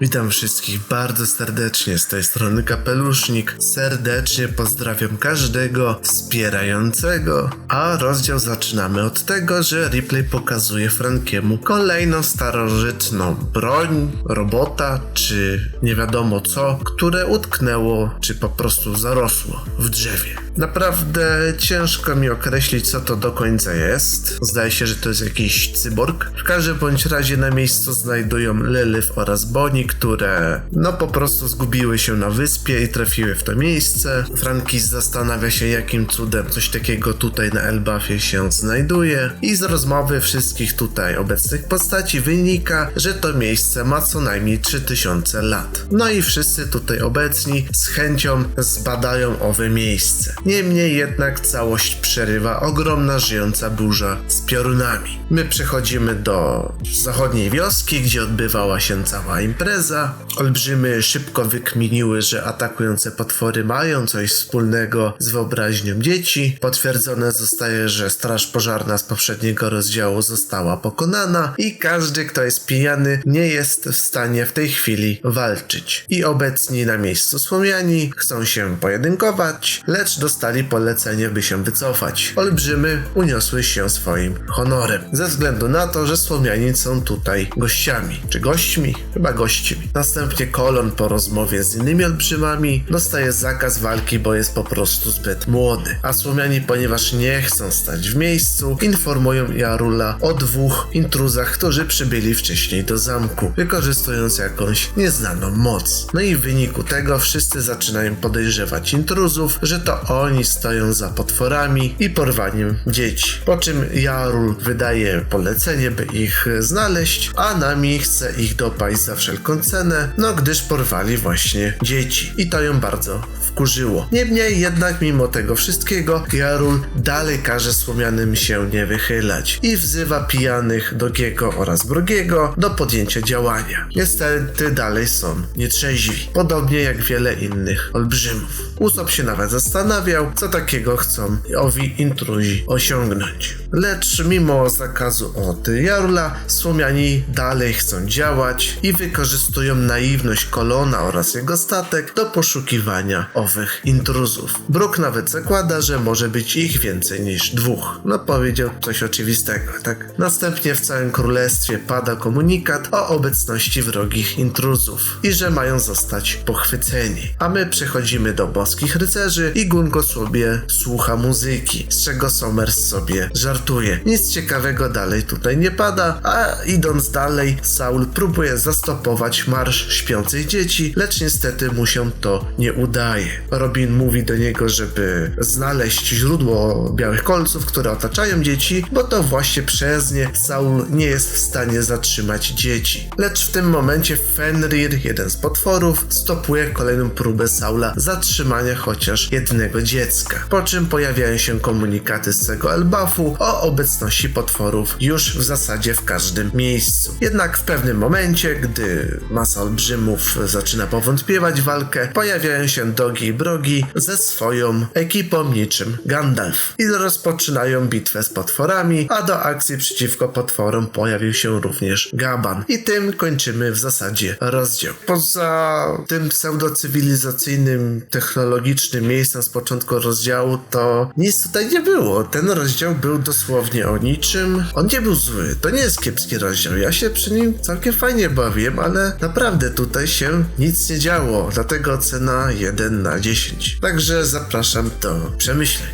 Witam wszystkich bardzo serdecznie, z tej strony Kapelusznik. Serdecznie pozdrawiam każdego wspierającego. A rozdział zaczynamy od tego, że Ripley pokazuje Frankiemu kolejną starożytną broń, robota, czy nie wiadomo co, które utknęło, czy po prostu zarosło w drzewie. Naprawdę ciężko mi określić, co to do końca jest. Zdaje się, że to jest jakiś cyborg. W każdym bądź razie na miejscu znajdują Lilith oraz Bonnie, które no po prostu zgubiły się na wyspie i trafiły w to miejsce. Frankis zastanawia się, jakim cudem coś takiego tutaj na Elbafie się znajduje. I z rozmowy wszystkich tutaj obecnych postaci wynika, że to miejsce ma co najmniej 3000 lat. No i wszyscy tutaj obecni z chęcią zbadają owe miejsce. Niemniej jednak całość przerywa ogromna żyjąca burza z piorunami. My przechodzimy do zachodniej wioski, gdzie odbywała się cała impreza. Olbrzymy szybko wykminiły, że atakujące potwory mają coś wspólnego z wyobraźnią dzieci. Potwierdzone zostaje, że straż pożarna z poprzedniego rozdziału została pokonana i każdy, kto jest pijany, nie jest w stanie w tej chwili walczyć. I obecni na miejscu słomiani chcą się pojedynkować, lecz dostali polecenie, by się wycofać. Olbrzymy uniosły się swoim honorem, ze względu na to, że słomiani są tutaj gościami. Czy gośćmi? Chyba gośćmi. Następnie Kolon po rozmowie z innymi olbrzymami dostaje zakaz walki, bo jest po prostu zbyt młody. A słomiani, ponieważ nie chcą stać w miejscu, informują Jarula o dwóch intruzach, którzy przybyli wcześniej do zamku, wykorzystując jakąś nieznaną moc. No i w wyniku tego wszyscy zaczynają podejrzewać intruzów, że to oni stoją za potworami i porwaniem dzieci. Po czym Jarul wydaje polecenie, by ich znaleźć, a Nami chce ich dopaść za wszelką cenę, no gdyż porwali właśnie dzieci. I to ją bardzo wkurzyło. Niemniej jednak mimo tego wszystkiego Jarul dalej każe słomianym się nie wychylać i wzywa pijanych Dogiego oraz Brogiego do podjęcia działania. Niestety dalej są nietrzeźwi, podobnie jak wiele innych olbrzymów. Usop się nawet zastanawiał, co takiego chcą owi intruzi osiągnąć. Lecz mimo zakazu od Jarla, słomiani dalej chcą działać i wykorzystują naiwność Kolona oraz jego statek do poszukiwania owych intruzów. Brooke nawet zakłada, że może być ich więcej niż dwóch. No powiedział coś oczywistego, tak? Następnie w całym królestwie pada komunikat o obecności wrogich intruzów i że mają zostać pochwyceni. A my przechodzimy do boskich rycerzy i Gungo sobie słucha muzyki, z czego Somers sobie żartuje. Nic ciekawego dalej tutaj nie pada, a idąc dalej, Saul próbuje zastopować marsz śpiących dzieci, lecz niestety mu się to nie udaje. Robin mówi do niego, żeby znaleźć źródło białych kolców, które otaczają dzieci, bo to właśnie przez nie Saul nie jest w stanie zatrzymać dzieci. Lecz w tym momencie Fenrir, jeden z potworów, stopuje kolejną próbę Saula zatrzymania chociaż jednego dziecka. Po czym pojawiają się komunikaty z tego Elbafu o obecności potworów już w zasadzie w każdym miejscu. Jednak w pewnym momencie, gdy masa olbrzymów zaczyna powątpiewać walkę, pojawiają się Dogi Brogi ze swoją ekipą niczym Gandalf i rozpoczynają bitwę z potworami, a do akcji przeciwko potworom pojawił się również Gaban. I tym kończymy w zasadzie rozdział. Poza tym pseudocywilizacyjnym, technologicznym miejscem z początku rozdziału, to nic tutaj nie było. Ten rozdział był dosłownie o niczym. On nie był zły. To nie jest kiepski rozdział. Ja się przy nim całkiem fajnie bawiłem, ale naprawdę tutaj się nic nie działo. Dlatego cena 1 na 10. Także zapraszam do przemyśleń.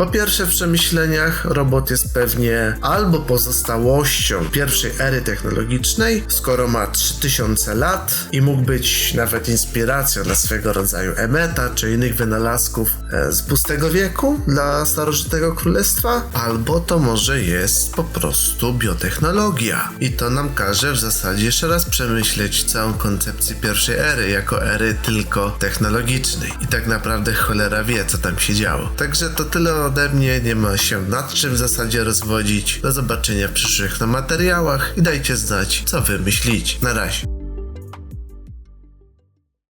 Po pierwsze, w przemyśleniach robot jest pewnie albo pozostałością pierwszej ery technologicznej, skoro ma 3000 lat i mógł być nawet inspiracją dla swego rodzaju Emeta czy innych wynalazków e, z pustego wieku dla starożytnego królestwa, albo to może jest po prostu biotechnologia. I to nam każe w zasadzie jeszcze raz przemyśleć całą koncepcję pierwszej ery jako ery tylko technologicznej. I tak naprawdę cholera wie, co tam się działo. Także to tyle ode mnie, nie ma się nad czym w zasadzie rozwodzić. Do zobaczenia w przyszłych materiałach i dajcie znać, co wy myślicie. Na razie.